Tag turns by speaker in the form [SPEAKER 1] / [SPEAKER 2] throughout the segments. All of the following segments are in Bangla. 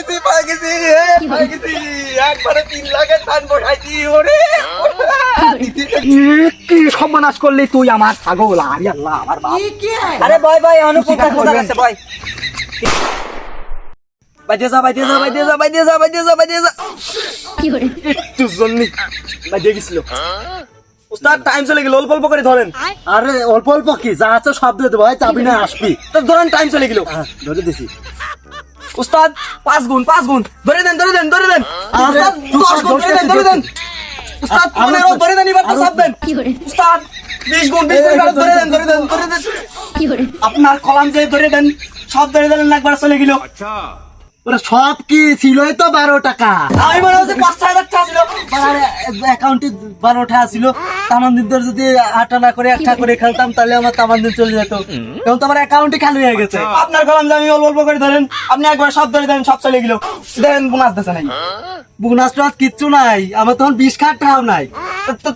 [SPEAKER 1] গেছি পাই গেছি পাই গেছি। একবারে তিন লাখের ধান বসাইছি ওরে!
[SPEAKER 2] কি সর্বনাশ করলি তুই আমার ছাগল? আরে আল্লাহ আমার বাপ।
[SPEAKER 1] আরে বয় বয় অনু
[SPEAKER 2] স্বীকার
[SPEAKER 1] কোথায় কোথায়
[SPEAKER 2] করবেন।
[SPEAKER 1] আছে বাইদে যা বাইদে যা বাইদে যা বাইদে যা বাইদে যা বাইদে যা। একটু জন্যই বাইদে গেছিল। উস্তাদ টাইম চলে গেল অল্প অল্প করে ধরেন।
[SPEAKER 2] আরে অল্প অল্প কি? যা আছে সব দিয়ে দেবো। ভাই চাবি না আসবি।
[SPEAKER 1] তো ধরেন টাইম চলে গেল।
[SPEAKER 2] ধরে দিছি।
[SPEAKER 1] উস্তাদ পাঁচ গুণ পাঁচ গুণ। ধরে দেন ধরে দেন ধরে দেন। উস্তাদ দশ গুণ ধরে দেন ধরে দেন। উস্তাদ পনেরো ধরে দেন এবার তো দেন। উস্তাদ বিশ গুণ বিশ গুণ ধরে দেন ধরে দেন ধরে দেন। আপনার কলাম যে ধরে দেন সব ধরে দেন একবার চলে গেল।
[SPEAKER 2] ওরা সব কি ছিলই তো বারো টাকা।
[SPEAKER 1] আমি মনে হচ্ছে পাঁচ ছয় হাজার টাকা ছিল।
[SPEAKER 2] অ্যাকাউন্টে বারো টাকা ছিল। তামান দিন যদি আটা না করে একটা করে খেলতাম তাহলে আমার তামান দিন চলে যেত। তো আমার অ্যাকাউন্টে খালি হয়ে গেছে।
[SPEAKER 1] আপনার কলাম যে আমি অল্প অল্প করে ধরেন আপনি একবার সব ধরে দেন সব চলে গেল। দেন বোনাস দিচ্ছে নাই
[SPEAKER 2] বোনাস টোনাস কিচ্ছু নাই। আমার তখন বিশ খাট টাকাও নাই।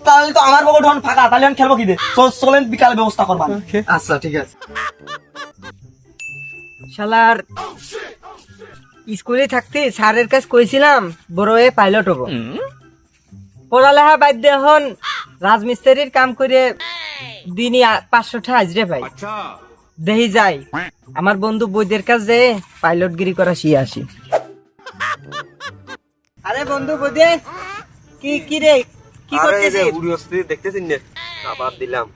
[SPEAKER 1] তাহলে তো আমার বড় ধরুন ফাঁকা। তাহলে আমি খেলব কি দিয়ে চলেন বিকালে ব্যবস্থা করবা
[SPEAKER 2] আচ্ছা ঠিক আছে।
[SPEAKER 3] শালার স্কুলে থাকতে স্যারের কাছে কইছিলাম বড় হয়ে পাইলট হব। পড়ালেখা বাদ দিয়ে এখন রাজমিস্ত্রির কাম করে দিনই পাঁচশো টাকা হাজরে পাই। দেহি যাই। আমার বন্ধু বৈদের কাছে পাইলট গিরি করা শিয়ে আসি। আরে বন্ধু বৈদে কি কি রে? কি করতেছিস?
[SPEAKER 1] দেখতেছেন না? আবার দিলাম।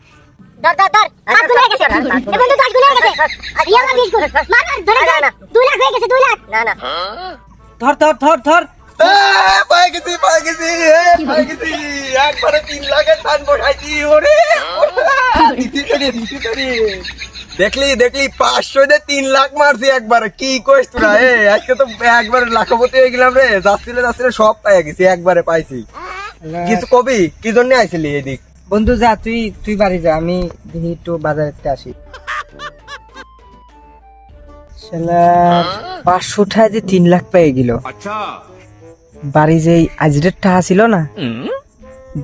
[SPEAKER 4] ধর ধর ধর পাঁচ গুণ হয়ে গেছে এ বন্ধু দশ গুণ হয়ে গেছে আর বিশ গুণ মার মার ধরে ধর দুই লাখ হয়ে গেছে দুই লাখ না না
[SPEAKER 3] ধর ধর ধর ধর
[SPEAKER 1] পাই গেছি পাই গেছি এ, গেছি একবারে তিন লাখের ধান বসাইছি ওরে দিতে তো রে, দিতে দেখলি দেখলি পাঁচশো দিয়ে তিন লাখ মারছি একবারে কি কইস তোরা এ আজকে তো একবারে লাখপতি হয়ে গেলাম রে যাচ্ছিলে যাচ্ছিলে সব পাই গেছি একবারে পাইছি কিছু কবি কি জন্য আইছিলি এদিক
[SPEAKER 3] বন্ধু যা তুই তুই বাড়ি যা আমি দেখি একটু বাজারে আসি। পাঁচশো টাকা যে তিন লাখ পেয়ে গেল। বাড়ি যে আজরের টাকা ছিল না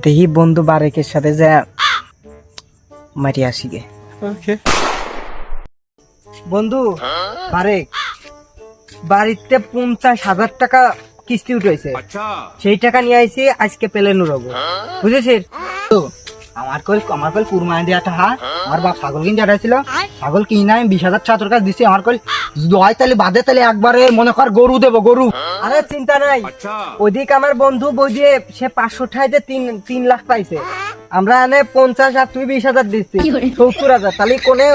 [SPEAKER 3] দেখি বন্ধু বারেকের সাথে যা মারি আসি গে। বন্ধু বারেক বাড়িতে পঞ্চাশ হাজার টাকা কিস্তি উঠেছে সেই টাকা নিয়ে আইছি আজকে পেলে নুরবো। বুঝেছিস?
[SPEAKER 2] আমার কল আমার কল কুরমাই আমার বাপ ছাগল কিনে ছাগল কিনে আমি বিশ হাজার টাকা তোর কাছে দিচ্ছি আমার কল তাহলে বাদে তাহলে একবারে মনে কর গরু দেবো গরু।
[SPEAKER 3] আরে চিন্তা নাই। ওদিক আমার বন্ধু বই দিয়ে সে পাঁচশো ঠাইতে তিন তিন লাখ পাইছে। আমরা এনে পঞ্চাশ আর তুই বিশ হাজার দিচ্ছি। সত্তর হাজার। তাহলে কোনে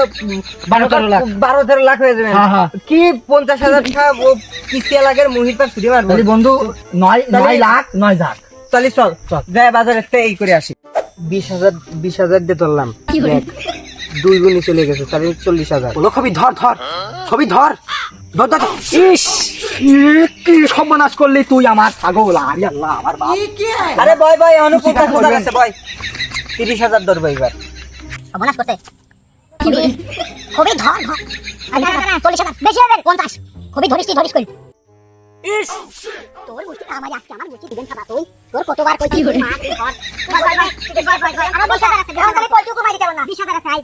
[SPEAKER 2] বারো তেরো লাখ।
[SPEAKER 3] বারো তেরো লাখ হয়ে যাবে।
[SPEAKER 2] হ্যাঁ, হ্যাঁ।
[SPEAKER 3] কি পঞ্চাশ হাজার টাকা ও কিস্তি লাগের মুহির পার ছুটি মারবো?
[SPEAKER 2] বন্ধু নয় নয় লাখ নয় লাখ
[SPEAKER 3] তাহলে চল। চল। যাই বাজারে এই করে আসি। বিশ হাজার বিশ হাজার দিয়ে ধরলাম। দুই গুণি চলে গেছে তাহলে চল্লিশ হাজার।
[SPEAKER 2] বলো ছবি ধর ধর। ছবি ধর। ধর ধর ধর। ইস কি সর্বনাশ করলি তুই আমার ছাগল আরে আল্লাহ আমার বাপ।
[SPEAKER 3] আরে বয় বয় অনু
[SPEAKER 2] স্বীকার
[SPEAKER 3] কোথায় কোথায় আছে বয়। তিরিশ হাজার ধরবো এবার
[SPEAKER 4] সর্বনাশ করতে। খুবই ধর ধর। চল্লিশ হাজার। বেশি হবে পঞ্চাশ। খুবই ধরিস তুই ধরিস কই? তোর মুষ্টি আমার আজকে আমার মুষ্টি দিবেন খাবা তুই? তোর কতবার তুই মা তুই। আমার আছে মারি দেবো না আছে আই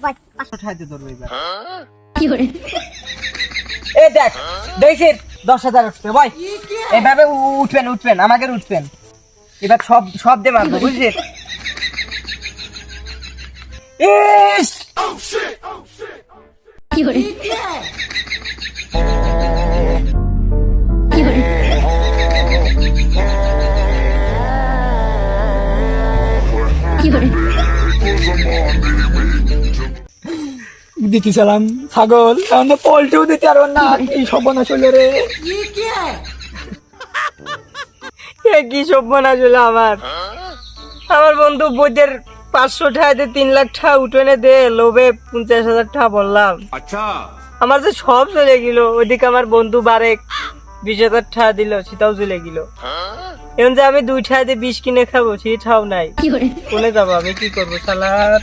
[SPEAKER 3] এ দেখ হাজার উঠছে বয় এভাবে উ- উঠবেন উঠবেন আমাকে উঠবেন। এবার সব সব দিয়ে মারবো বুঝছিস ইস!
[SPEAKER 2] দিতে চালাম ছাগল। এখন পোল্ট্রিও দিতে পারব না কি সর্বনাশ হইল রে?
[SPEAKER 3] এ কি সর্বনাশ হলো আমার? আমার বন্ধু বইদের পাঁচশো টাকাতে তিন লাখ টাকা উঠোনে দে লোভে পঞ্চাশ হাজার টাকা বললাম। আচ্ছা। আমার যে সব চলে গেল ওইদিকে আমার বন্ধু বারেক। বিশ হাজার টাকা দিল সেটাও চলে গেল। এখন যে আমি দুই দিয়ে বিষ কিনে খাব সেটাও নাই। কোনে যাব? আমি কি করব সালার